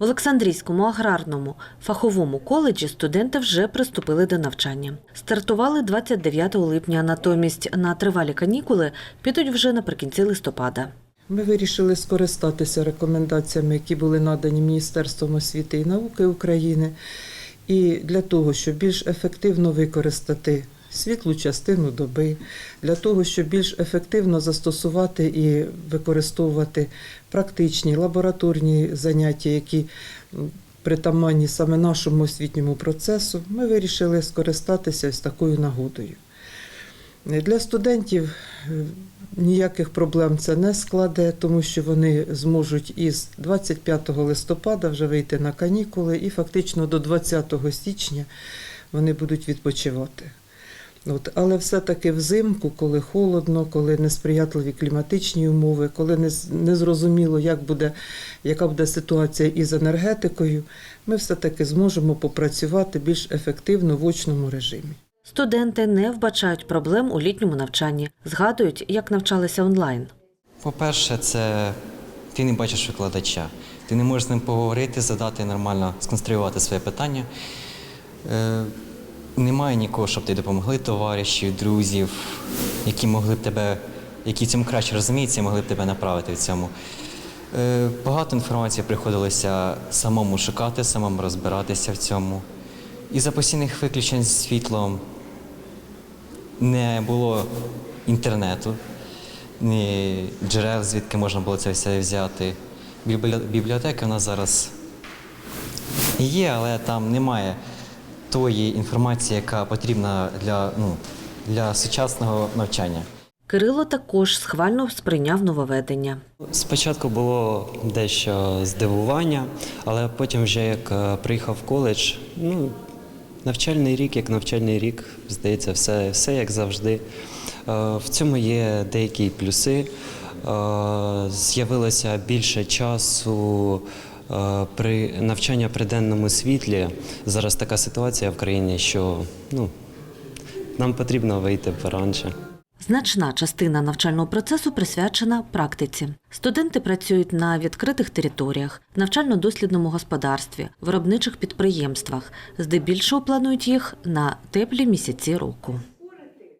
В Олександрійському аграрному фаховому коледжі студенти вже приступили до навчання. Стартували 29 липня, натомість на тривалі канікули підуть вже наприкінці листопада. Ми вирішили скористатися рекомендаціями, які були надані Міністерством освіти і науки України, і для того, щоб більш ефективно використати світлу частину доби, для того, щоб більш ефективно застосувати і використовувати практичні лабораторні заняття, які притаманні саме нашому освітньому процесу, ми вирішили скористатися ось такою нагодою. Для студентів е, ніяких проблем це не складе, тому що вони зможуть із 25 листопада вже вийти на канікули і фактично до 20 січня вони будуть відпочивати. От, але все-таки взимку, коли холодно, коли несприятливі кліматичні умови, коли не, з- не зрозуміло, як буде, яка буде ситуація із енергетикою, ми все-таки зможемо попрацювати більш ефективно в очному режимі. Студенти не вбачають проблем у літньому навчанні, згадують, як навчалися онлайн. По-перше, це ти не бачиш викладача. Ти не можеш з ним поговорити, задати нормально, сконструювати своє питання. Немає нікого, щоб тобі допомогли, товаришів, друзів, які могли б тебе, які цьому краще розуміються, могли б тебе направити в цьому. Е, багато інформації приходилося самому шукати, самому розбиратися в цьому. І за постійних виключень з світлом не було інтернету, ні джерел, звідки можна було це все взяти. Бібліотека у нас зараз є, але там немає тої інформації, яка потрібна для, ну, для сучасного навчання. Кирило також схвально сприйняв нововведення. Спочатку було дещо здивування, але потім, вже як е, приїхав в коледж, ну, навчальний рік, як навчальний рік, здається, все, все як завжди. Е, В цьому є деякі плюси. Е, З'явилося більше часу при навчання при денному світлі. Зараз така ситуація в країні, що ну, нам потрібно вийти поранше. Значна частина навчального процесу присвячена практиці. Студенти працюють на відкритих територіях, навчально-дослідному господарстві, виробничих підприємствах. Здебільшого планують їх на теплі місяці року.